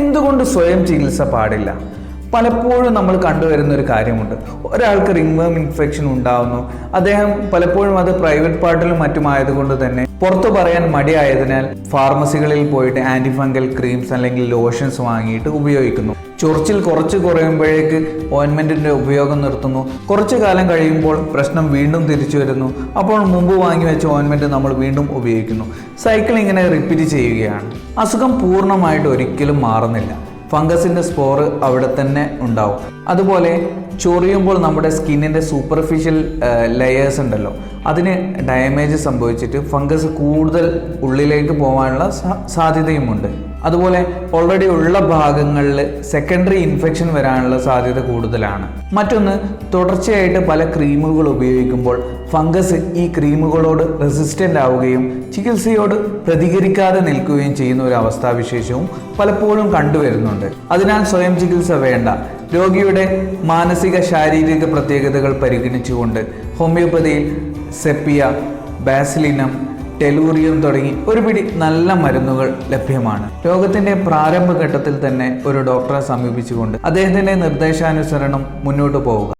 എന്തുകൊണ്ട് സ്വയം ചികിത്സ പാടില്ല? പലപ്പോഴും നമ്മൾ കണ്ടുവരുന്ന ഒരു കാര്യമുണ്ട്. ഒരാൾക്ക് റിംഗ് റിംഗ്വേം ഇൻഫെക്ഷൻ ഉണ്ടാവുന്നു. അദ്ദേഹം പലപ്പോഴും അത് പ്രൈവറ്റ് പാർട്ടിലും മറ്റുമായതുകൊണ്ട് തന്നെ പുറത്തു പറയാൻ മടിയായതിനാൽ ഫാർമസികളിൽ പോയിട്ട് ആന്റി ഫംഗൽ ക്രീംസ് അല്ലെങ്കിൽ ലോഷൻസ് വാങ്ങിയിട്ട് ഉപയോഗിക്കുന്നു. ചൊറിച്ചിൽ കുറച്ച് കുറയുമ്പോഴേക്ക് ഓയിൻമെന്റിന്റെ ഉപയോഗം നിർത്തുന്നു. കുറച്ച് കാലം കഴിയുമ്പോൾ പ്രശ്നം വീണ്ടും തിരിച്ചു വരുന്നു. അപ്പോൾ മുമ്പ് വാങ്ങി വെച്ച ഓയിൻമെന്റ് നമ്മൾ വീണ്ടും ഉപയോഗിക്കുന്നു. സൈക്കിൾ ഇങ്ങനെ റിപ്പീറ്റ് ചെയ്യുകയാണ്. അസുഖം പൂർണമായിട്ട് ഒരിക്കലും മാറുന്നില്ല. ഫംഗസിന്റെ സ്പോർ അവിടെ തന്നെ ഉണ്ടാവും. അതുപോലെ ചൊറിയുമ്പോൾ നമ്മുടെ സ്കിന്നിന്റെ സൂപ്പർഫിഷ്യൽ ലെയേഴ്സ് ഉണ്ടല്ലോ അതിന് ഡാമേജ് സംഭവിച്ചിട്ട് ഫംഗസ് കൂടുതൽ ഉള്ളിലേക്ക് പോകാനുള്ള സാധ്യതയുമുണ്ട്. അതുപോലെ ഓൾറെഡി ഉള്ള ഭാഗങ്ങളിൽ സെക്കൻഡറി ഇൻഫെക്ഷൻ വരാനുള്ള സാധ്യത കൂടുതലാണ്. മറ്റൊന്ന് തുടർച്ചയായിട്ട് പല ക്രീമുകൾ ഉപയോഗിക്കുമ്പോൾ ഫംഗസ് ഈ ക്രീമുകളോട് റെസിസ്റ്റന്റ് ആവുകയും ചികിത്സയോട് പ്രതികരിക്കാതെ നിൽക്കുകയും ചെയ്യുന്ന ഒരു അവസ്ഥാവിശേഷവും പലപ്പോഴും കണ്ടുവരുന്നുണ്ട്. അതിനാൽ സ്വയം ചികിത്സ വേണ്ട. രോഗിയുടെ മാനസിക ശാരീരിക പ്രത്യേകതകൾ പരിഗണിച്ചുകൊണ്ട് ഹോമിയോപ്പതിയിൽ സെപ്പിയ ബാസിലിനം ടെലൂറിയം തുടങ്ങി ഒരു പിടി നല്ല മരുന്നുകൾ ലഭ്യമാണ്. രോഗത്തിന്റെ പ്രാരംഭഘട്ടത്തിൽ തന്നെ ഒരു ഡോക്ടറെ സമീപിച്ചുകൊണ്ട് അദ്ദേഹത്തിന്റെ നിർദ്ദേശാനുസരണം മുന്നോട്ട് പോവുക.